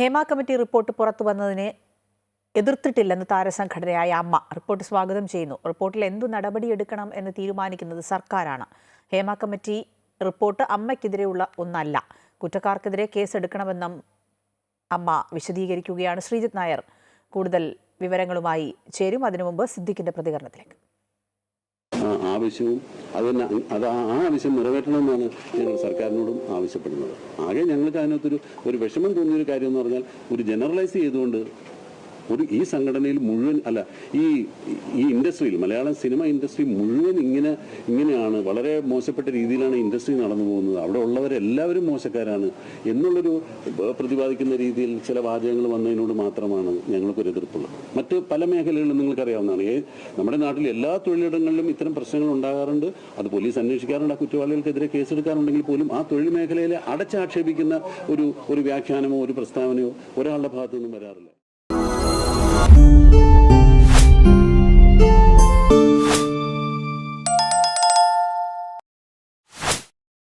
Hema committee report പുറത്തു വന്നതിനെ എതിർത്തിട്ടില്ലെന്ന് താരസംഘടനയായ അമ്മ റിപ്പോർട്ട് സ്വാഗതം ചെയ്യുന്നു. റിപ്പോർട്ടിൽ എന്തു നടപടിയെടുക്കണം എന്ന് തീരുമാനിക്കുന്നത് സർക്കാരാണ്. ഹേമ കമ്മിറ്റി റിപ്പോർട്ട് അമ്മയ്ക്കെതിരെയുള്ള ഒന്നല്ല. കുറ്റക്കാർക്കെതിരെ കേസെടുക്കണമെന്നും അമ്മ വിശദീകരിക്കുകയാണ് ശ്രീജിത് നായർ. കൂടുതൽ വിവരങ്ങളുമായി ചേരും. അതിനു മുമ്പ് സിദ്ദിഖിന്റെ പ്രതികരണത്തിലേക്ക്. ആവശ്യവും അതിന് അത് ആ ആവശ്യം നിറവേറ്റണമെന്നാണ് ഞങ്ങൾ സർക്കാരിനോടും ആവശ്യപ്പെടുന്നത്. ആകെ ഞങ്ങൾക്ക് അതിനകത്തൊരു ഒരു വിഷമം തോന്നിയൊരു കാര്യം എന്ന് പറഞ്ഞാൽ ഒരു ജനറലൈസ് ചെയ്തുകൊണ്ട് ഒരു ഈ സംഘടനയിൽ മുഴുവൻ അല്ല ഈ ഈ ഇൻഡസ്ട്രിയിൽ മലയാളം സിനിമ ഇൻഡസ്ട്രി മുഴുവൻ ഇങ്ങനെ ഇങ്ങനെയാണ് വളരെ മോശപ്പെട്ട രീതിയിലാണ് ഇൻഡസ്ട്രി നടന്നു പോകുന്നത്. അവിടെ ഉള്ളവരെല്ലാവരും മോശക്കാരാണ് എന്നുള്ളൊരു പ്രതിപാദിക്കുന്ന രീതിയിൽ ചില വാചകങ്ങൾ വന്നതിനോട് മാത്രമാണ് ഞങ്ങൾക്കൊരു എതിർപ്പുള്ളത്. മറ്റ് പല മേഖലകളിലും നിങ്ങൾക്കറിയാവുന്നതാണ്. ഏ- നമ്മുടെ നാട്ടിൽ എല്ലാ തൊഴിലിടങ്ങളിലും ഇത്തരം പ്രശ്നങ്ങൾ ഉണ്ടാകാറുണ്ട്. അത് പോലീസ് അന്വേഷിക്കാറുണ്ട് ആ കുറ്റവാളികൾക്കെതിരെ കേസെടുക്കാറുണ്ടെങ്കിൽ പോലും ആ തൊഴിൽ മേഖലയിലെ അടച്ചാക്ഷേപിക്കുന്ന ഒരു ഒരു വ്യാഖ്യാനമോ ഒരു പ്രസ്താവനയോ ഒരാളുടെ ഭാഗത്തു നിന്നും വരാറില്ല.